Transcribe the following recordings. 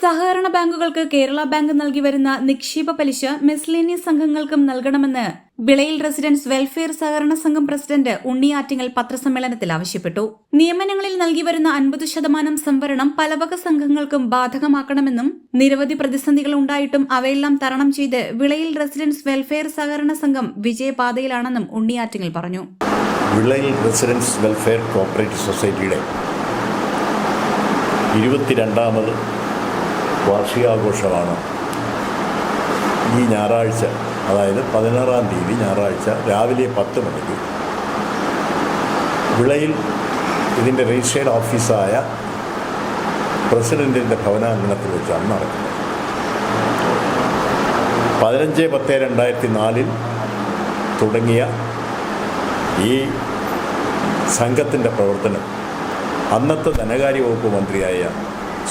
സഹകരണ ബാങ്കുകൾക്ക് കേരള ബാങ്ക് നൽകി വരുന്ന നിക്ഷേപ പലിശ മിസ്ലേനിയസ് സംഘങ്ങൾക്കും നൽകണമെന്ന് വിളയിൽ റെസിഡൻസ് വെൽഫെയർ സഹകരണ സംഘം പ്രസിഡന്റ് ഉണ്ണിയാറ്റിങ്ങൽ പത്രസമ്മേളനത്തിൽ ആവശ്യപ്പെട്ടു. നിയമനങ്ങളിൽ നൽകി വരുന്ന അൻപത് ശതമാനം സംവരണം പലവക സംഘങ്ങൾക്കും ബാധകമാക്കണമെന്നും നിരവധി പ്രതിസന്ധികൾ ഉണ്ടായിട്ടും അവയെല്ലാം തരണം ചെയ്ത് വിളയിൽ റെസിഡൻസ് വെൽഫെയർ സഹകരണ സംഘം വിജയപാതയിലാണെന്നും ഉണ്ണിയാറ്റിങ്ങൽ പറഞ്ഞു. വിളയിൽ റെസിഡൻസ് വെൽഫെയർ കോപ്പറേറ്റീവ് സൊസൈറ്റിയുടെ ഇരുപത്തിരണ്ടാമത് വാർഷികാഘോഷമാണ്. ഈ ഞായറാഴ്ച അതായത് പതിനാറാം തീയതി ഞായറാഴ്ച രാവിലെ പത്ത് മണിക്ക് വിളയിൽ ഇതിന്റെ രജിസ്ട്രേഡ് ഓഫീസായ പ്രസിഡന്റിന്റെ ഭവനാങ്കണത്തിൽ വെച്ചാണ് നടക്കുന്നത്. പതിനഞ്ച് പത്ത് രണ്ടായിരത്തി നാലിൽ തുടങ്ങിയ ഈ സംഘത്തിന്റെ പ്രവർത്തനം അന്നത്തെ ധനകാര്യ വകുപ്പ് മന്ത്രിയായ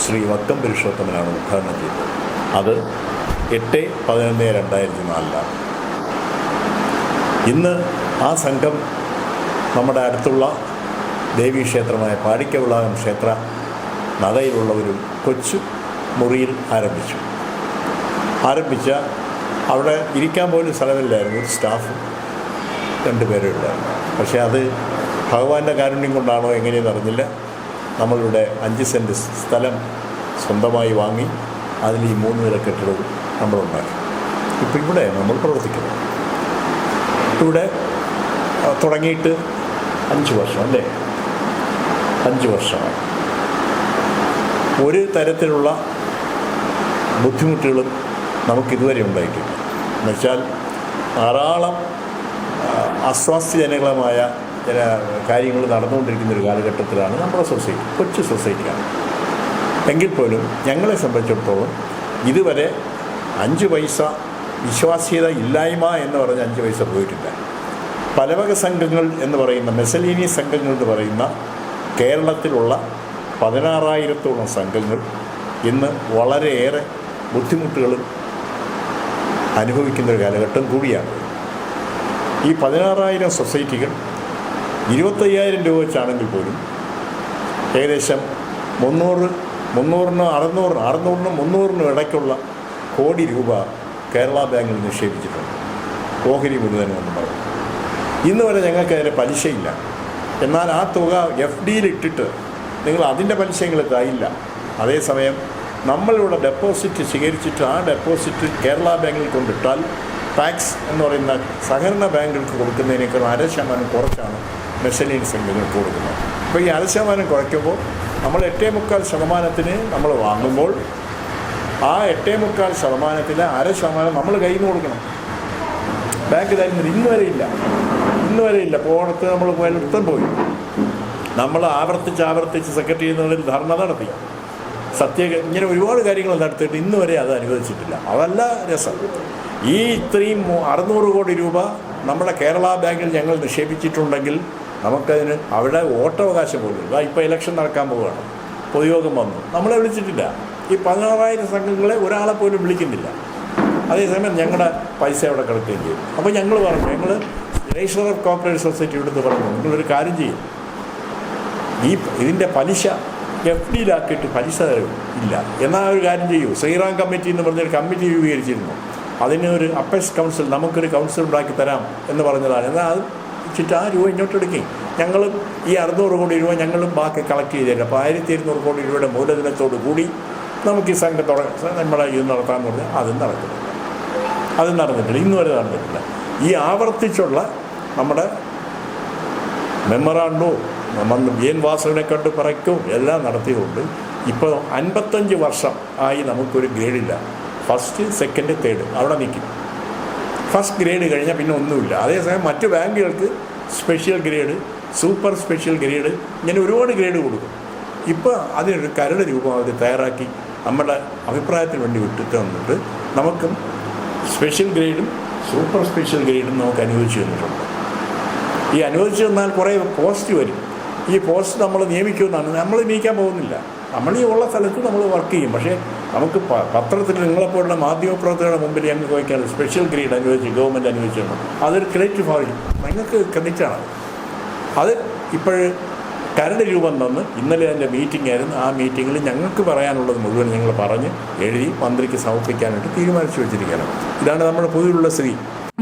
ശ്രീ വക്കം പുരുഷോത്തമനാണ് ഉദ്ഘാടനം ചെയ്തത്. അത് എട്ട് പതിനൊന്ന് രണ്ടായിരത്തി നാലിലാണ് ഇന്ന് ആ സംഘം നമ്മുടെ അടുത്തുള്ള ദേവീക്ഷേത്രമായ പാടിക്കവിളാകം ക്ഷേത്ര നടയിലുള്ള ഒരു കൊച്ചു മുറിയിൽ ആരംഭിച്ചു. ആരംഭിച്ച അവിടെ ഇരിക്കാൻ പോലും സ്ഥലമില്ലായിരുന്നു സ്റ്റാഫ് രണ്ടുപേരും ഉണ്ടായിരുന്നു പക്ഷേ അത് ഭഗവാന്റെ കാരുണ്യം കൊണ്ടാണോ എങ്ങനെയെന്ന് അറിഞ്ഞില്ല. നമ്മളിവിടെ അഞ്ച് സെന്റ് സ്ഥലം സ്വന്തമായി വാങ്ങി അതിൽ ഈ മൂന്ന് നില കെട്ടിടവും നമ്മളുണ്ടാക്കി. ഇപ്പോൾ ഇവിടെ നമ്മൾ പ്രവർത്തിക്കുന്നത് ഇവിടെ തുടങ്ങിയിട്ട് അഞ്ച് വർഷം അല്ലേ? അഞ്ച് വർഷമാണ്. ഒരു തരത്തിലുള്ള ബുദ്ധിമുട്ടുകളും നമുക്കിതുവരെ ഉണ്ടായിട്ടില്ല. എന്നുവെച്ചാൽ ധാരാളം അസ്വാസ്ഥ്യജനകമായ ചില കാര്യങ്ങൾ നടന്നുകൊണ്ടിരിക്കുന്ന ഒരു കാലഘട്ടത്തിലാണ് നമ്മുടെ സൊസൈറ്റി കൊച്ചു സൊസൈറ്റിയാണ്. എങ്കിൽ പോലും ഞങ്ങളെ സംബന്ധിച്ചിടത്തോളം ഇതുവരെ അഞ്ച് പൈസ വിശ്വാസ്യത ഇല്ലായ്മ എന്ന് പറഞ്ഞ് അഞ്ച് പൈസ പോയിട്ടില്ല. പലവക സംഘങ്ങൾ എന്ന് പറയുന്ന മെസലീനി സംഘങ്ങൾ എന്ന് പറയുന്ന കേരളത്തിലുള്ള പതിനാറായിരത്തോളം സംഘങ്ങൾ ഇന്ന് വളരെയേറെ ബുദ്ധിമുട്ടുകളും അനുഭവിക്കുന്ന ഒരു കാലഘട്ടം കൂടിയാണ്. ഈ പതിനാറായിരം സൊസൈറ്റികൾ ഇരുപത്തയ്യായിരം രൂപ വെച്ചാണെങ്കിൽ പോലും ഏകദേശം മുന്നൂറ് മുന്നൂറിന് അറുന്നൂറിന് അറുന്നൂറിനും മുന്നൂറിനും ഇടയ്ക്കുള്ള കോടി രൂപ കേരള ബാങ്കിൽ നിക്ഷേപിച്ചിട്ടുണ്ട്. ഓഹരി മുഴുവനെന്ന് പറയും ഇന്ന് വരെ ഞങ്ങൾക്ക് അതിന്റെ പലിശയില്ല. എന്നാൽ ആ തുക എഫ് ഡിയിൽ ഇട്ടിട്ട് നിങ്ങൾ അതിന്റെ പലിശ നിങ്ങൾ തരില്ല അതേസമയം നമ്മളിവിടെ ഡെപ്പോസിറ്റ് സ്വീകരിച്ചിട്ട് ആ ഡെപ്പോസിറ്റ് കേരള ബാങ്കിൽ കൊണ്ടിട്ടാൽ ടാക്സ് എന്ന് പറയുന്ന സഹകരണ ബാങ്കുകൾക്ക് കൊടുക്കുന്നതിനേക്കാൾ അര ശതമാനം കുറച്ചാണ് മെഷലീൻ സംഘങ്ങൾക്ക് കൊടുക്കുന്നത് അപ്പോൾ ഈ അര ശതമാനം കുറയ്ക്കുമ്പോൾ നമ്മൾ എട്ടേ മുക്കാൽ ശതമാനത്തിന് നമ്മൾ വാങ്ങുമ്പോൾ ആ എട്ടേ മുക്കാൽ ശതമാനത്തിൽ അര ശതമാനം നമ്മൾ കയ്യിൽ നിന്ന് കൊടുക്കണം. ബാങ്ക് തരുന്നത് ഇന്ന് വരെ ഇല്ല. ഇന്ന് വരെ ഇല്ല. പോണത്ത് നമ്മൾ നൃത്തം പോയി. നമ്മൾ ആവർത്തിച്ച് ആവർത്തിച്ച് സെക്രട്ടറി എന്നുള്ളൊരു ധർണ നടത്തി. സത്യ ഇങ്ങനെ ഒരുപാട് കാര്യങ്ങൾ നടത്തിയിട്ട് ഇന്ന് വരെ അത് അനുവദിച്ചിട്ടില്ല. അതല്ല രസം. ഈ ഇത്രയും അറുന്നൂറ് കോടി രൂപ നമ്മുടെ കേരള ബാങ്കിൽ ഞങ്ങൾ നിക്ഷേപിച്ചിട്ടുണ്ടെങ്കിൽ നമുക്കതിന് അവിടെ വോട്ടവകാശം പോലും ഇല്ല. ഇപ്പോൾ ഇലക്ഷൻ നടക്കാൻ പോവുകയാണ്. പൊതുയോഗം വന്നു. നമ്മളെ വിളിച്ചിട്ടില്ല. ഈ പതിനാറായിരം സംഘങ്ങളെ ഒരാളെ പോലും വിളിക്കുന്നില്ല. അതേസമയം ഞങ്ങളുടെ പൈസ അവിടെ കിടക്കുകയും ചെയ്യും അപ്പോൾ ഞങ്ങൾ പറഞ്ഞു ഞങ്ങൾ രജിസ്റ്റർ ഓഫ് കോപ്പറേറ്റീവ് സൊസൈറ്റി എടുത്ത് പറഞ്ഞു നിങ്ങളൊരു കാര്യം ചെയ്യും. ഈ ഇതിന്റെ പലിശ എഫ് ഡിയിലാക്കിയിട്ട് പലിശ ഇല്ല. എന്നാൽ ഒരു കാര്യം ചെയ്യൂ. ശ്രീറാം കമ്മിറ്റി എന്ന് പറഞ്ഞൊരു കമ്മിറ്റി രൂപീകരിച്ചിരുന്നു. അതിന് ഒരു അപ്പേഴ്സ് കൗൺസിൽ നമുക്കൊരു കൗൺസിൽ ഉണ്ടാക്കി തരാം എന്ന് പറഞ്ഞതാണ്. എന്നാൽ അത് വെച്ചിട്ട് ആ രൂപ ഇങ്ങോട്ട് എടുക്കും ഞങ്ങൾ ഈ അറുന്നൂറ് കോടി രൂപ ഞങ്ങളും ബാക്കി കളക്ട് ചെയ്ത് തരും. അപ്പോൾ ആയിരത്തി ഇരുന്നൂറ് കോടി രൂപയുടെ മൂലധനത്തോടു കൂടി നമുക്ക് ഈ സംഘം തുട നമ്മളെ ഇത് നടത്താമെന്ന് പറഞ്ഞാൽ അതും നടക്കുന്നില്ല അതും നടന്നിട്ടില്ല. ഇന്ന് വരെ നടന്നിട്ടില്ല. ഈ ആവർത്തിച്ചുള്ള നമ്മുടെ മെമ്മറാണ്ടോ നമ്മൾ എൻ വാസുവിനെ കണ്ട് പറയ്ക്കും. എല്ലാം നടത്തിയതുകൊണ്ട് ഇപ്പോൾ അൻപത്തഞ്ച് വർഷം ആയി നമുക്കൊരു ഗ്രേഡില്ല. ഫസ്റ്റ് സെക്കൻഡ് തേർഡ് അവിടെ നിൽക്കും. ഫസ്റ്റ് ഗ്രേഡ് കഴിഞ്ഞാൽ പിന്നെ ഒന്നുമില്ല. അതേസമയം മറ്റു ബാങ്കുകൾക്ക് special grade super special grade ഇങ്ങനെ ഒരുപാട് ഗ്രേഡ് കൊടുക്കും. ഇപ്പോൾ അതിനൊരു കരട് രൂപം അവർ തയ്യാറാക്കി നമ്മുടെ അഭിപ്രായത്തിന് വേണ്ടി വിട്ടിട്ട് വന്നിട്ട് നമുക്കും സ്പെഷ്യൽ ഗ്രേഡും സൂപ്പർ സ്പെഷ്യൽ ഗ്രേഡും നമുക്ക് അനുവദിച്ചു തന്നിട്ടുണ്ട്. ഈ അനുവദിച്ചു തന്നാൽ കുറേ പോസ്റ്റ് വരും. ഈ പോസ്റ്റ് നമ്മൾ നിയമിക്കുമെന്നാണ്. നമ്മൾ നിയമിക്കാൻ പോകുന്നില്ല. നമ്മൾ ഈ ഉള്ള സ്ഥലത്ത് നമ്മൾ വർക്ക് ചെയ്യും. പക്ഷേ നമുക്ക് പത്രത്തിൽ നിങ്ങളെപ്പോലുള്ള മാധ്യമപ്രവർത്തകരുടെ മുമ്പിൽ ഞങ്ങൾക്ക് വയ്ക്കാൻ സ്പെഷ്യൽ ഗ്രേഡ് അനുവദിച്ച് ഗവൺമെന്റ് അനുവദിച്ചു തന്നു അതൊരു ക്രെഡിറ്റ് ഫോർ നിങ്ങൾക്ക് ക്രെഡിറ്റാണ് അത് ഇപ്പോൾ കരട് രൂപം തന്ന് ഇന്നലെ എന്റെ മീറ്റിംഗ് ആയിരുന്നു. ആ മീറ്റിങ്ങിൽ ഞങ്ങൾക്ക് പറയാനുള്ളത് മുഴുവൻ ഞങ്ങൾ പറഞ്ഞ് എഴുതി മന്ത്രിക്ക് സമർപ്പിക്കാനായിട്ട് തീരുമാനിച്ചു വെച്ചിരിക്കുകയാണ്. ഇതാണ് നമ്മുടെ പുതിയുള്ള സ്ഥിതി.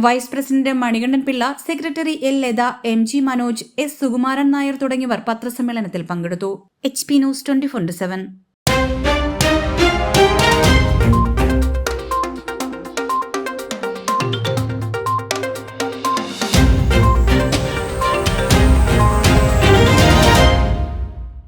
Vice president Manikandan Pillai secretary L Latha M G Manoj S Sukumaran Nair തുടങ്ങിയവർ പത്രസമ്മേളനത്തിൽ പങ്കെടുത്തു. H P news twenty four seven